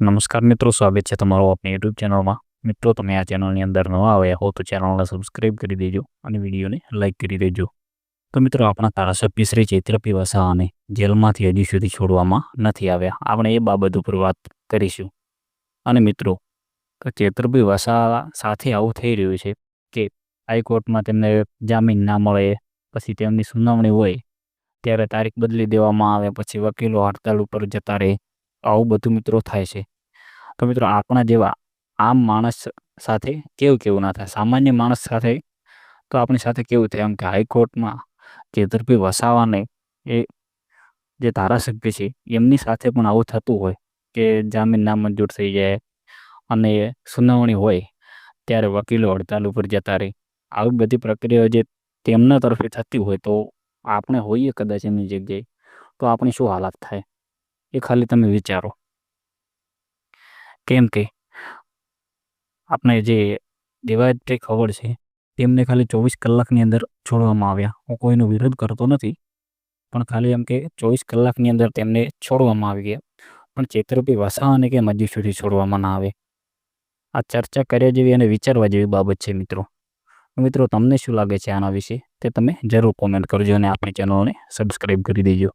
નમસ્કાર મિત્રો, સ્વાગત છે તમારું આપણી યુટ્યુબ ચેનલમાં મિત્રો, તમે આ ચેનલની અંદર નવા આવ્યા હો તો ચેનલને સબસ્ક્રાઈબ કરી દેજો અને વિડીયોને લાઇક કરી દેજો. તો મિત્રો, આપણા ધારાસભ્ય શ્રી ચૈત્રપી વસાવાને જેલમાંથી હજી સુધી છોડવામાં નથી આવ્યા. આપણે એ બાબત ઉપર વાત કરીશું. અને મિત્રો ચૈત્રપી વસાવા સાથે આવું થઈ રહ્યું છે કે હાઈકોર્ટમાં તેમને જામીન ના મળે, પછી તેમની સુનાવણી હોય, ત્યારે તારીખ બદલી દેવામાં આવે, પછી વકીલો હડતાલ ઉપર જતા રહે આવું બધું મિત્રો થાય છે. તો મિત્રો આપણા જેવા આમ માણસ સાથે કેવું કેવું ના થાય? સામાન્ય માણસ સાથે તો આપણી સાથે કેવું થાય? એમ કે હાઈકોર્ટમાં ચેતરપી વસાવાને એ જે ધારાસભ્ય છે, એમની સાથે પણ આવું થતું હોય કે જામીન નામંજૂર થઈ જાય અને સુનાવણી હોય ત્યારે વકીલો હડતાલ ઉપર જતા રહે. આવી બધી પ્રક્રિયાઓ જે તેમના તરફે થતી હોય તો આપણે હોઈએ કદાચ એમની જગ્યાએ. તો આપણી શું હાલત થાય? એ ખાલી તમે વિચારો. કેમ કે આપણે જે દેવાયત્રી ખબર છે, તેમને ખાલી ચોવીસ કલાકની અંદર છોડવામાં આવ્યા. હું કોઈનો વિરોધ કરતો નથી, પણ ખાલી એમ કે ચોવીસ કલાકની અંદર તેમને છોડવામાં આવી ગયા. પણ ચેતરપી વસાવાને કે મજી સુધી છોડવામાં ના આવે. આ ચર્ચા કર્યા જેવી અને વિચારવા જેવી બાબત છે મિત્રો. મિત્રો, તમને શું લાગે છે આના વિશે? તે તમે જરૂર કોમેન્ટ કરજો અને આપણી ચેનલને સબસ્ક્રાઈબ કરી દેજો.